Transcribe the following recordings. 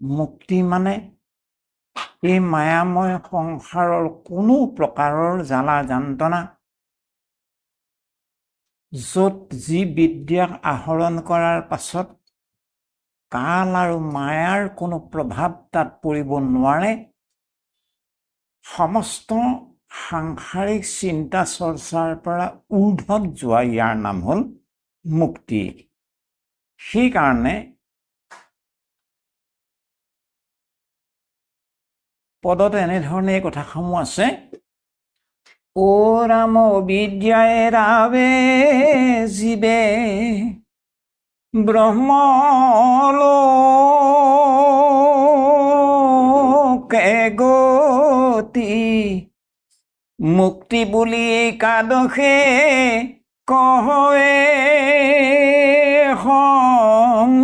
মুক্তি মানে এই মায়াময় সংসাৰৰ কোনো প্ৰকাৰৰ জ্বালা যন্ত্ৰণা। য'ত যি বিদ্যাক আহৰণ কৰাৰ পাছত কাল আৰু মায়াৰ কোনো প্ৰভাৱ তাত পৰিব নোৱাৰে। সমস্ত সাংসাৰিক চিন্তা চৰ্চাৰ পৰা ঊৰ্ধত যোৱা ইয়াৰ নাম হ'ল মুক্তি। সেইকাৰণে পদত এনেধৰণে কথাসমূহ আছে। ও ৰাম বিদ্যায় ৰাৱে জীৱে ব্ৰহ্মলোকে গতি, মুক্তি বুলি কাদশে কহে সম্প্ৰতি।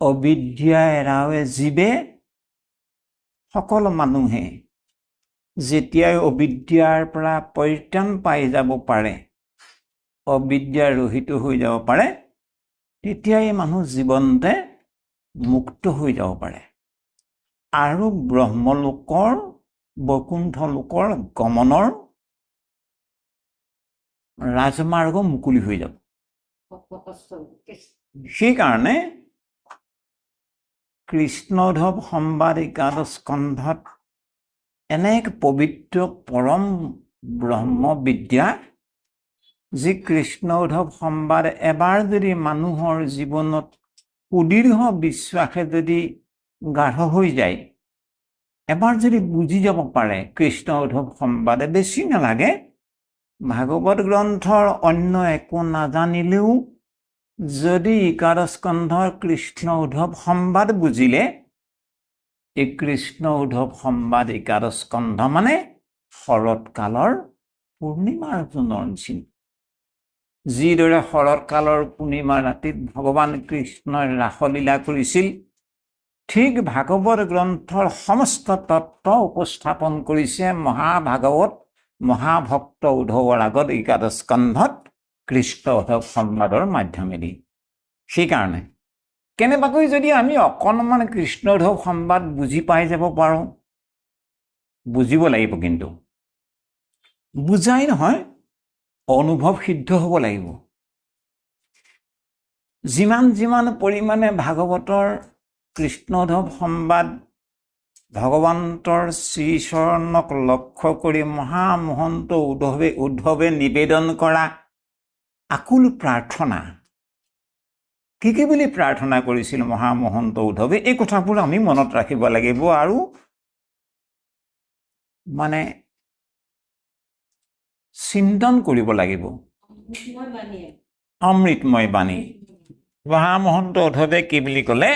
অবিদ্যা এৰাৱে জীৱে সকলো মানুহে। যেতিয়াই অবিদ্যাৰ পৰা পৰিত্ৰাণ পাই যাব পাৰে অবিদ্যা ৰহিত হৈ যাব পাৰে তেতিয়াই মানুহ জীৱনতে মুক্ত হৈ যাব পাৰে। আৰু ব্ৰহ্মলোকৰ বৈকুণ্ঠ লোকৰ গমনৰ ৰাজমাৰ্গ মুকলি হৈ যাব। সেইকাৰণে কৃষ্ণোধৱ সম্বাদ একাদশ স্কন্ধত এনে এক পবিত্ৰ পৰম ব্ৰহ্মবিদ্যা যি কৃষ্ণোধৱ সম্বাদ এবাৰ যদি মানুহৰ জীৱনত সুদীৰ্ঘ বিশ্বাসে যদি গাঢ় হৈ যায় এবাৰ যদি বুজি যাব পাৰে কৃষ্ণ উদ্ধৱ সম্বাদে বেছি নালাগে। ভাগৱত গ্ৰন্থৰ অন্য একো নাজানিলেও যদি একাদশ স্কন্ধৰ কৃষ্ণ উদ্ধৱ সম্বাদ বুজিলে এই কৃষ্ণ উদ্ধৱ সম্বাদ একাদশ স্কন্ধ মানে শৰৎকালৰ পূৰ্ণিমাৰ জোনৰ নিচিনা। যিদৰে শৰৎকালৰ পূৰ্ণিমা ৰাতিত ভগৱান কৃষ্ণই ৰাসলীলা কৰিছিল ঠিক ভাগৱত গ্ৰন্থৰ সমস্ত তত্ত্ব উপস্থাপন কৰিছে মহাভাগৱত মহাভক্ত উদ্ধৱৰ আগত একাদশ স্কন্ধত কৃষ্ণ উদ্ধৱ সংবাদৰ মাধ্যমেদি। সেইকাৰণে কেনেবাকৈ যদি আমি অকণমান কৃষ্ণ উদ্ধৱ সংবাদ বুজি পাই যাব পাৰোঁ বুজিব লাগিব কিন্তু। বুজাই নহয় অনুভৱ সিদ্ধ হ'ব লাগিব। যিমান যিমান পৰিমাণে ভাগৱতৰ কৃষ্ণধৱ সম্বাদ ভগৱন্তৰ শ্ৰীচৰণক লক্ষ্য কৰি মহামহন্ত উদ্ধৱে উদ্ধৱে নিবেদন কৰা আকুল প্ৰাৰ্থনা। কি কি বুলি প্ৰাৰ্থনা কৰিছিল মহামহন্ত উদ্ধৱে? এই কথাবোৰ আমি মনত ৰাখিব লাগিব আৰু মানে চিন্তন কৰিব লাগিব। অমৃতময় বাণী। মহামহন্ত উদ্ধৱে কি বুলি ক'লে?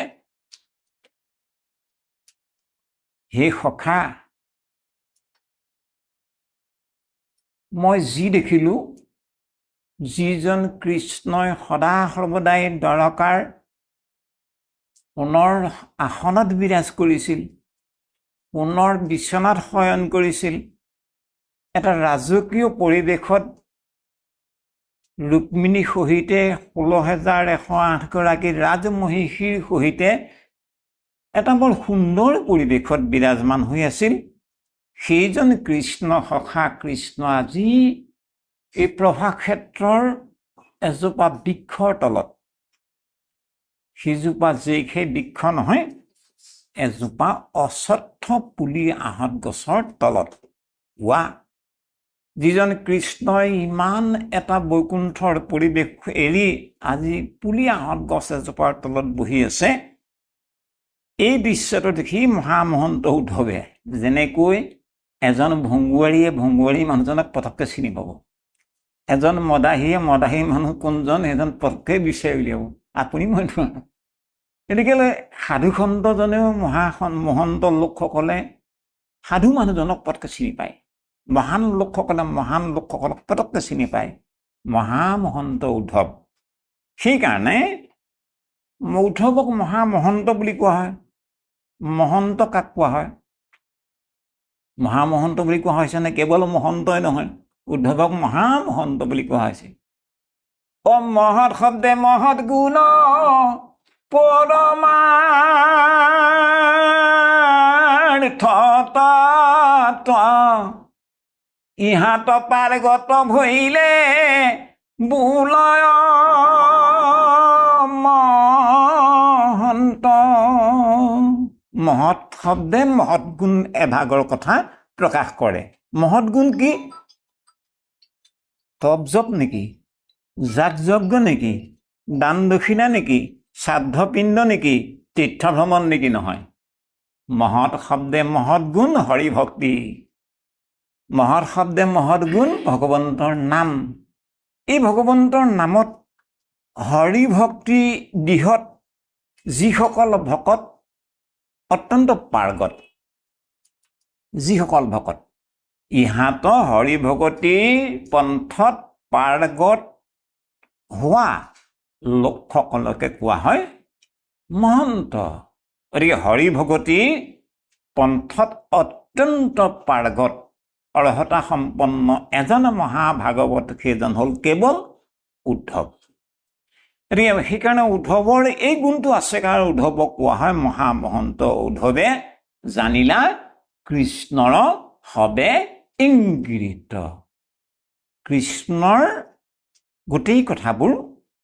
হে সখা মই যি দেখিলোঁ যিজন কৃষ্ণই সদা সৰ্বদাই দৰকাৰ পুনৰ আসনত বিৰাজ কৰিছিল পুনৰ বিচনাত শয়ন কৰিছিল এটা ৰাজকীয় পৰিৱেশত ৰুক্মিণী সহিতে ষোল্ল হেজাৰ এশ আঠগৰাকী ৰাজমহিষীৰ সহিতে এটা বৰ সুন্দৰ পৰিৱেশত বিৰাজমান হৈ আছিল। সেইজন কৃষ্ণ সখা কৃষ্ণ আজি এই প্ৰভাক্ষেত্ৰৰ এজোপা বৃক্ষৰ তলত। সিজোপা যে সেই বৃক্ষ নহয় এজোপা অশ্বত্থ পুলি আহঁত গছৰ তলত। হোৱা যিজন কৃষ্ণই ইমান এটা বৈকুণ্ঠৰ পৰিৱেশ এৰি আজি পুলি আহঁত গছ এজোপাৰ তলত বহি আছে এই দৃশ্যটো দেখি মহামহন্ত উদ্ধৱে যেনেকৈ এজন ভংগুৱাৰীয়ে ভংগুৱাৰী মানুহজনক পটককৈ চিনি পাব। এজন মদাহীয়ে মদাহী মানুহ কোনজন সেইজন পটককৈ বিচাৰি উলিয়াব। আপুনি মই নোৱাৰো। গতিকেলৈ সাধুসন্তজনেও মহা মহন্ত লোকসকলে সাধু মানুহজনক পটককৈ চিনি পায়। মহান লোকসকলে মহান লোকসকলক পটককৈ চিনি পায়। মহামহন্ত উদ্ধৱ। সেইকাৰণে উদ্ধৱক মহামহন্ত বুলি কোৱা হয়। মহন্ত কাক কোৱা হয়? মহামহন্ত বুলি কোৱা হৈছেনে কেৱল মহন্তই নহয়। উদ্ধৱক মহামহন্ত বুলি কোৱা হৈছে। অ মহৎ শব্দে মহৎ গুণ পৰমাৰ্থ ইহাত পাৰগত ভৰিলে বোলয় মহন্ত মহৎ শব্দে মহৎ গুণ এভাগৰ কথা প্ৰকাশ কৰে। মহৎ গুণ কি? তপ জপ নেকি? যাগ যজ্ঞ নেকি? দান দক্ষিণা নেকি? শ্ৰাদ্ধপিণ্ড নেকি? তীৰ্থ ভ্ৰমণ নেকি নহয়? মহৎ শব্দে মহৎ গুণ হৰি ভক্তি মহৎ শব্দে মহৎ গুণ ভগৱন্তৰ নাম। এই ভগৱন্তৰ নামত হৰি ভক্তি দিহত যিসকল ভকত অত্যন্ত পাৰ্গত। যিসকল ভকত। ইহঁত হৰি ভগতিৰ পন্থত পাৰ্গত হোৱা লোকসকলকে কোৱা হয় মহন্ত। গতিকে হৰি ভগতিৰ পন্থত অত্যন্ত পাৰ্গত অৰ্হতা সম্পন্ন এজন মহাভাগৱত সেইজন হ'ল কেৱল উদ্ধৱ। গতিকে সেইকাৰণে উদ্ধৱৰ এই গুণটো আছে কাৰণ উদ্ধৱক কোৱা হয় মহামহন্ত উদ্ধৱে জানিলা কৃষ্ণৰ সবে ইংগিত। কৃষ্ণৰ গোটেই কথাবোৰ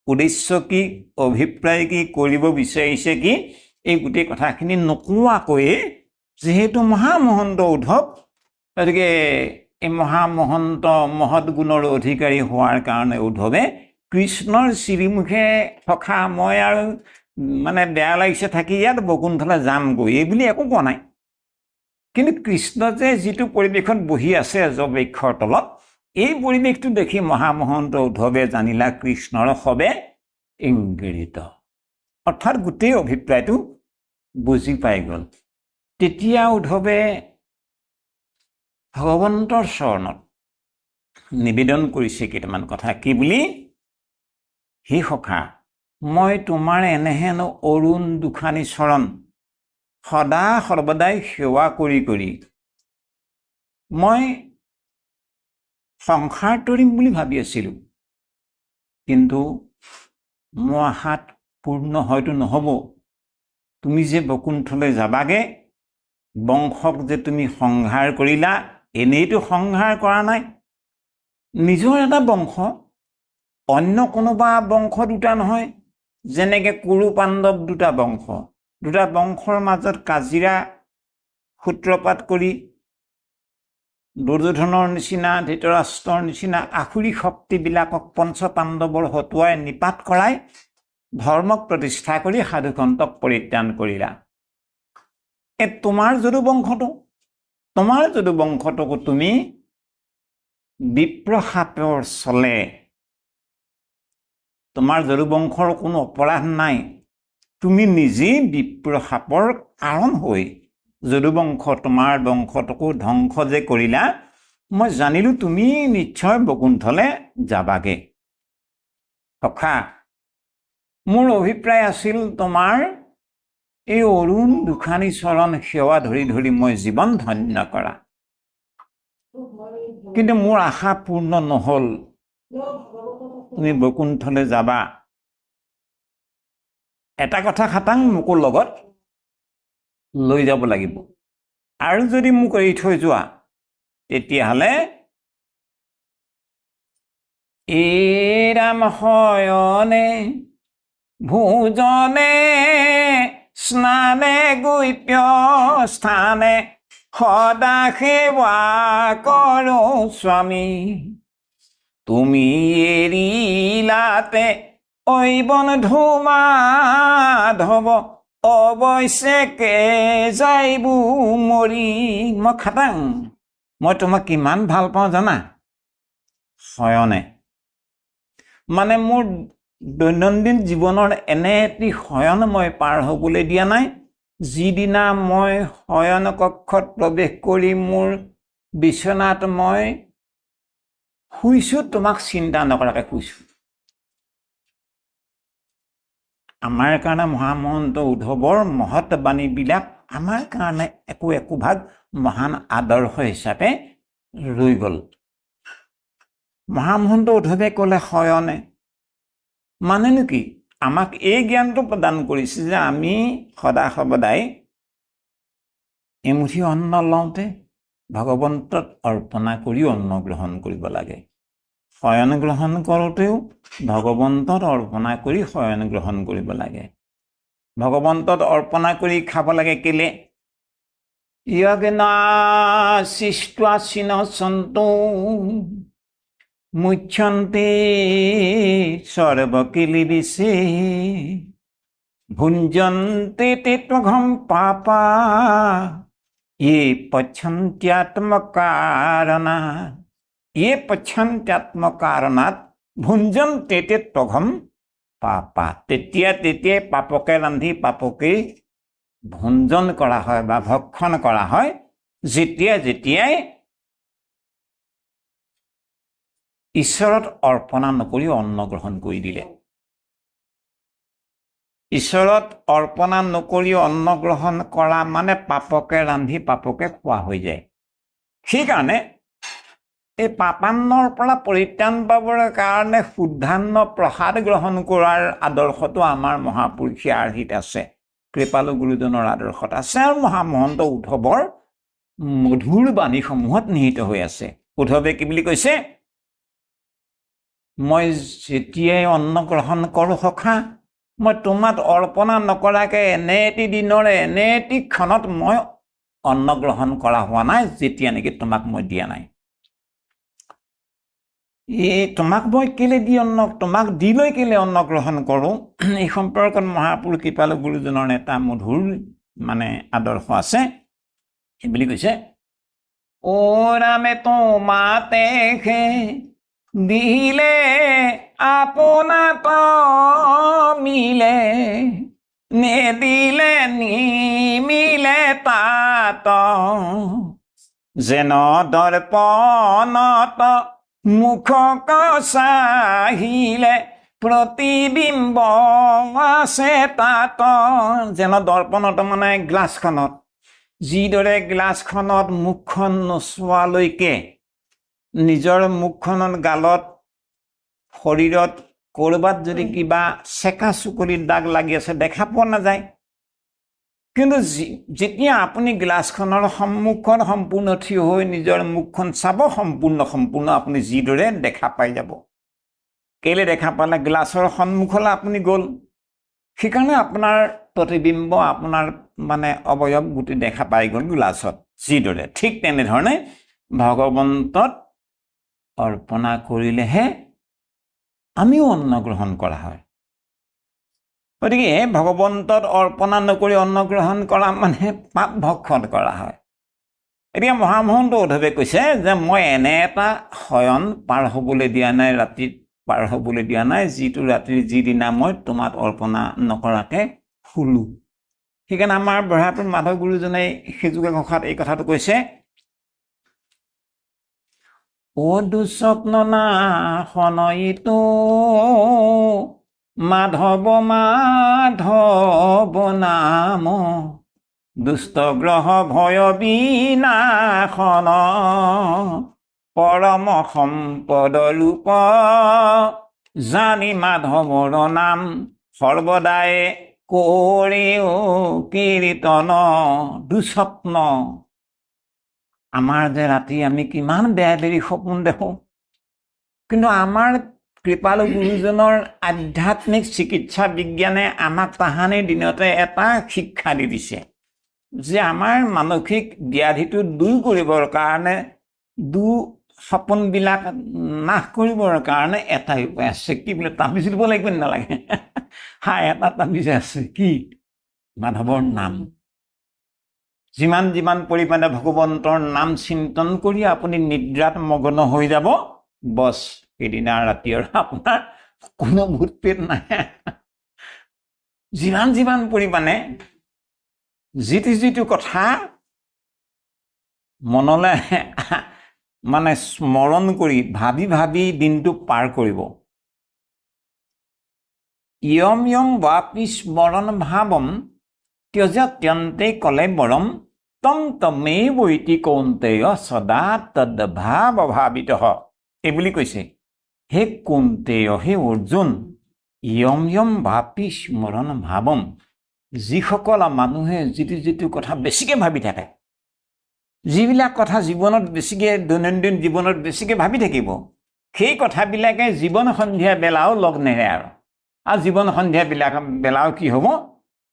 উদ্দেশ্য কি অভিপ্ৰায় কি কৰিব বিচাৰিছে কি এই গোটেই কথাখিনি নোকোৱাকৈয়ে যিহেতু মহামহন্ত উদ্ধৱ গতিকে এই মহামহন্ত মহৎ গুণৰ অধিকাৰী হোৱাৰ কাৰণে উদ্ধৱে কৃষ্ণৰ শ্ৰীমুখে থকা মই আৰু মানে বেয়া লাগিছে থাকি ইয়াত বকুণ্ঠলে যামগৈ এই বুলি একো কোৱা নাই। কিন্তু কৃষ্ণ যে যিটো পৰিৱেশত বহি আছে যবৃক্ষৰ তলত এই পৰিৱেশটো দেখি মহামহন্ত উদ্ধৱে জানিলা কৃষ্ণৰ সবে ইংগিত। অৰ্থাৎ গোটেই অভিপ্ৰায়টো বুজি পাই গ'ল। তেতিয়া উদ্ধৱে ভগৱন্তৰ চৰণত নিবেদন কৰিছে কেইটামান কথা। কি বুলি? হে সখা মই তোমাৰ এনেহেন অৰুণ দুখানী চৰণ সদা সৰ্বদাই সেৱা কৰি কৰি মই সংসাৰ তৰিম বুলি ভাবি আছিলোঁ। কিন্তু মোৰ আশাত পূৰ্ণ হয়তো নহ'ব। তুমি যে বকুণ্ঠলৈ যাবাগে বংশক যে তুমি সংহাৰ কৰিলা এনেইতো সংহাৰ কৰা নাই। নিজৰ এটা বংশ অন্য কোনোবা বংশ দুটা নহয় যেনেকৈ কুৰু পাণ্ডৱ দুটা বংশ। দুটা বংশৰ মাজত কাজিৰা সূত্ৰপাত কৰি দুৰ্যোধনৰ নিচিনা ধৃতৰাষ্ট্ৰৰ নিচিনা আসুৰী শক্তিবিলাকক পঞ্চ পাণ্ডৱৰ হতুৱাই নিপাত কৰাই ধৰ্মক প্ৰতিষ্ঠা কৰি সাধুকন্তক পৰিত্ৰাণ কৰিলা। এই তোমাৰ যদু বংশটো? তোমাৰ যদু বংশটোকো তুমি বিপ্ৰসাপৰ চলে। তোমাৰ যদু বংশৰ কোনো অপৰাধ নাই। তুমি নিজেই বিপ্ৰসাপৰ কাৰণ হৈ যদুবংশ তোমাৰ বংশটোকো ধ্বংস যে কৰিলা মই জানিলোঁ তুমি নিশ্চয় বকুণ্ঠলৈ যাবাগে। সখা মোৰ অভিপ্ৰায় আছিল তোমাৰ এই অৰুণ দুখানী চৰণ সেৱা ধৰি ধৰি মই জীৱন ধন্য কৰা। কিন্তু মোৰ আশা পূৰ্ণ নহ'ল। তুমি বৈকুণ্ঠলৈ যাবা। এটা কথা খাটাং মোকো লগত লৈ যাব লাগিব। আৰু যদি মোক এৰি থৈ যোৱা তেতিয়াহ'লে এইৰাম শয়নে ভোজনে স্নানে গৈপ্য স্থানে সদা সেৱা কৰোঁ স্বামী। তুমি এৰিলাতে ঐ বন্ধু মাধৱ অৱশ্যেকে যাইব মৰি। মই খাটাং মই তোমাক কিমান ভাল পাওঁ জানা? শয়নে। মানে মোৰ দৈনন্দিন জীৱনৰ এনে এটি শয়ন মই পাৰ হ'বলৈ দিয়া নাই যিদিনা মই শয়ন কক্ষত প্ৰৱেশ কৰি মোৰ বিচনাত মই শুইছোঁ তোমাক চিন্তা নকৰাকৈ শুইছোঁ। আমাৰ কাৰণে মহামহন্ত উদ্ধৱৰ মহৎ বাণীবিলাক আমাৰ কাৰণে একো একো ভাগ মহান আদৰ্শ হিচাপে ৰৈ গ'ল। মহামহন্ত উদ্ধৱে ক'লে শয়নে মানেনো কি? আমাক এই জ্ঞানটো প্ৰদান কৰিছে যে আমি সদা সৰ্বদাই এমুঠি অন্ন লওঁতে ভগৱন্তত অৰ্পণা কৰি অন্ন গ্ৰহণ কৰিব লাগে। শয়ন গ্ৰহণ কৰোঁতেও ভগৱন্তত অৰ্পণা কৰি শয়ন গ্ৰহণ কৰিব লাগে। ভগৱন্তত অৰ্পণা কৰি খাব লাগে কেলে? য়গ্না সৃষ্টাচীন চন্ত মুখ্যন্তে সৰ্বকিলি বিচে ভুঞ্জন্তে তেত্বঘম পাপা ই পচন্ত্যাত্মকাৰণা ये পচ্ছন্ত্যাত্মকাৰণাত ভুঞ্জন তেতে তঘম পাপা তেতিয়া তেতিয়াই পাপকে ৰান্ধি পাপকেই ভঞ্জন কৰা হয় বা ভক্ষণ কৰা হয় যেতিয়া যেতিয়াই ঈশ্বৰত অৰ্পণা নকৰি অন্ন গ্ৰহণ কৰি দিলে। ঈশ্বৰত অৰ্পণা নকৰি অন্ন গ্ৰহণ কৰা মানে পাপকে ৰান্ধি পাপকে খোৱা হৈ যায়। সেইকাৰণে এই পাপান্নৰ পৰা পৰিত্ৰাণ পাবৰ কাৰণে শুদ্ধান্ন প্ৰসাদ গ্ৰহণ কৰাৰ আদৰ্শটো আমাৰ মহাপুৰুষীয় আৰ্হিত আছে। কৃপালু গুৰুজনৰ আদৰ্শত আছে আৰু মহামহন্ত উদ্ধৱৰ মধুৰ বাণীসমূহত নিহিত হৈ আছে। উদ্ধৱে কি বুলি কৈছে? মই যেতিয়াই অন্ন গ্ৰহণ কৰোঁ সখা মই তোমাত অৰ্পণা নকৰাকৈ এনে এটি দিনৰে এনে এটি ক্ষণত মই অন্ন গ্ৰহণ কৰা হোৱা নাই যেতিয়া নেকি তোমাক মই দিয়া নাই। এই তোমাক মই কেলে দি অন্ন তোমাক দি লৈ কেলে অন্ন গ্ৰহণ কৰোঁ? এই সম্পৰ্কত মহাপুৰুষ কৃপালু গুৰুজনৰ এটা মধুৰ মানে আদৰ্শ আছে। সেই বুলি কৈছে? অ ৰামে তোমাতে দিলে আপোনাত মিলে নেদিলে নিমিলে তাত। যেন দৰ্পণত মুখক চাহিলে প্ৰতিবিম্ব আছে তাত যেন দৰ্পণত মানে গ্লাছখনত। যিদৰে গ্লাছখনত মুখখন নোচোৱালৈকে নিজৰ মুখখনত গালত শৰীৰত ক'ৰবাত যদি কিবা চেকা চুকলিৰ দাগ লাগি আছে, দেখা পোৱা নাযায়। কিন্তু যেতিয়া আপুনি গ্লাছখনৰ সন্মুখত সম্পূৰ্ণ থিয় হৈ নিজৰ মুখখন চাব সম্পূৰ্ণ সম্পূৰ্ণ আপুনি যিদৰে দেখা পাই যাব। কেলে দেখা পালে? গ্লাছৰ সন্মুখলৈ আপুনি গ'ল। সেইকাৰণে আপোনাৰ প্ৰতিবিম্ব আপোনাৰ মানে অৱয়ব গোটেই দেখা পাই গ'ল গ্লাছত যিদৰে। ঠিক তেনেধৰণে ভগৱন্তত অৰ্পণা কৰিলেহে আমিও অন্ন গ্ৰহণ কৰা হয়। গতিকে ভগৱন্তত অৰ্পণা নকৰি অন্ন গ্ৰহণ কৰা মানে পাপ ভক্ষণ কৰা হয়। এতিয়া মহামহন্ত উদ্ধৱে কৈছে যে মই এনে এটা শয়ন পাৰ হ'বলৈ দিয়া নাই ৰাতিত পাৰ হ'বলৈ দিয়া নাই যিটো ৰাতিৰ যিদিনা মই তোমাত অৰ্পণা নকৰাকৈ শুলোঁ। সেইকাৰণে আমাৰ বঢ়াটোত মাধৱ গুৰুজনে সেইযোগে ঘোষাত এই কথাটো কৈছে ও দুস্বপ্ন নাশনয়িতো মাধৱ মাধৱ নাম, দুষ্ট গ্ৰহ ভয় বিনাশন পৰম সম্পদ ৰূপ জানি মাধৱৰ নাম সৰ্বদাই কৰিও কীৰ্তন দুস্বপ্ন। আমাৰ যে ৰাতি আমি কিমান বেয়া বেৰি সপোন দেখোঁ। কিন্তু আমাৰ কৃপালু গুৰুজনৰ আধ্যাত্মিক চিকিৎসা বিজ্ঞানে আমাক তাহানিৰ দিনতে এটা শিক্ষা দি দিছে যে আমাৰ মানসিক ব্যাধিটো দূৰ কৰিবৰ কাৰণে দু সপোনবিলাক নাশ কৰিবৰ কাৰণে এটাই উপায় আছে। কি বোলে তাবিজ দিব লাগিব নালাগে? হা এটা তাবিজ আছে। কি? মাধৱৰ নাম। যিমান যিমান পৰিমাণে ভগৱন্তৰ নাম চিন্তন কৰি আপুনি নিদ্ৰাত মগ্ন হৈ যাব বছ। সেইদিনা ৰাতি আৰু আপোনাৰ কোনো ভূত পেট নাই। যিমান যিমান পৰিমাণে যিটো যিটো কথা মনলৈ মানে স্মৰণ কৰি ভাবি ভাবি দিনটো পাৰ কৰিব। ইয়ম ইয়ম বাপি স্মৰণ ভাৱম त्यজত্যন্তে কলে বৰম তম তমেই বৈতি কৌন্তেয় সদা তদ্ভাৱ ভাৱিত এই বুলি কৈছে। হে কৌন্তেয় হে অৰ্জুন য়ম য়ম ভাপি স্মৰণ ভাৱম যিসকল মানুহে যিটো যিটো কথা বেছিকৈ ভাবি থাকে যিবিলাক কথা জীৱনত বেছিকৈ দৈনন্দিন জীৱনত বেছিকৈ ভাবি থাকিব সেই কথাবিলাকে জীৱন সন্ধিয়া বেলাও লগ নেৰে আৰু আৰু জীৱন সন্ধিয়া বিলাক বেলাও কি হ'ব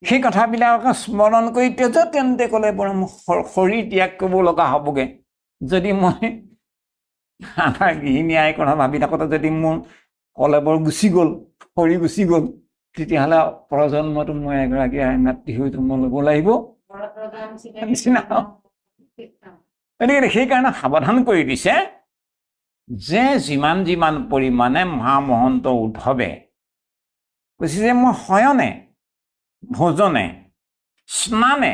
সেই কথাবিলাকক স্মৰণ কৰি তেজ তেন্তে ক'লে বৰ শ- শৰীৰ ত্যাগ কৰিব লগা হ'বগৈ যদি মই আমাৰ গৃহিণী আইৰ কথা ভাবি থাকোঁতে যদি মোৰ কলেবৰ গুচি গ'ল শৰীৰ গুচি গ'ল তেতিয়াহ'লে প্ৰজন্মটো মই এগৰাকী আই মাতৃ হয়তো মই ল'ব লাগিব নিচিনা গতিকে সেইকাৰণে সাৱধান কৰি দিছে যে যিমান যিমান পৰিমাণে মহামহন্ত উদ্ধৱে কৈছে যে মই শয়নে ভোজনে স্নানে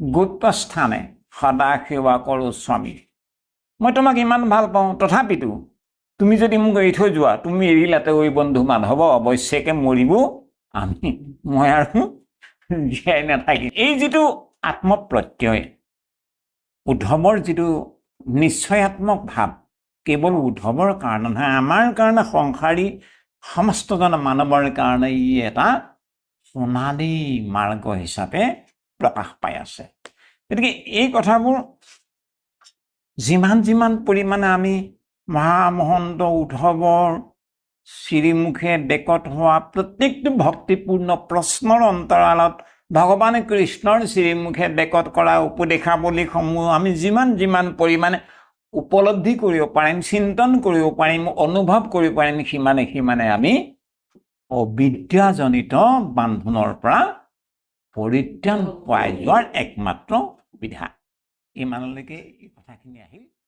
গুপ্তস্থানে সদা সেৱা কৰোঁ স্বামী মই তোমাক ইমান ভাল পাওঁ তথাপিতো তুমি যদি মোক এৰি থৈ যোৱা তুমি এৰিলাতে ঐ বন্ধু মাধৱ অৱশ্যেকে মৰিব আমি মই আৰু জীয়াই নাথাকিম। এই যিটো আত্মপ্ৰত্যয় উদ্ধৱৰ যিটো নিশ্চয়াত্মক ভাৱ কেৱল উদ্ধৱৰ কাৰণে নহয় আমাৰ কাৰণে সংসাৰী সমস্তজন মানৱৰ কাৰণে ই এটা সোণালী মাৰ্গ হিচাপে প্ৰকাশ পাই আছে। গতিকে এই কথাবোৰ যিমান যিমান পৰিমাণে আমি মহামহন্ত উদ্ধৱৰ শ্ৰীমুখে ডেকত হোৱা প্ৰত্যেকটো ভক্তিপূৰ্ণ প্ৰশ্নৰ অন্তৰালত ভগৱান কৃষ্ণৰ শ্ৰীমুখে ডেকত কৰা উপদেশাৱলীসমূহ আমি যিমান যিমান পৰিমাণে উপলব্ধি কৰিব পাৰিম চিন্তন কৰিব পাৰিম অনুভৱ কৰিব পাৰিম সিমানে সিমানে আমি অবিদ্যাজনিত বান্ধোনৰ পৰা পৰিত্ৰাণ পাই যোৱাৰ একমাত্ৰ সুবিধা ইমানলৈকে এই কথাখিনি আহিল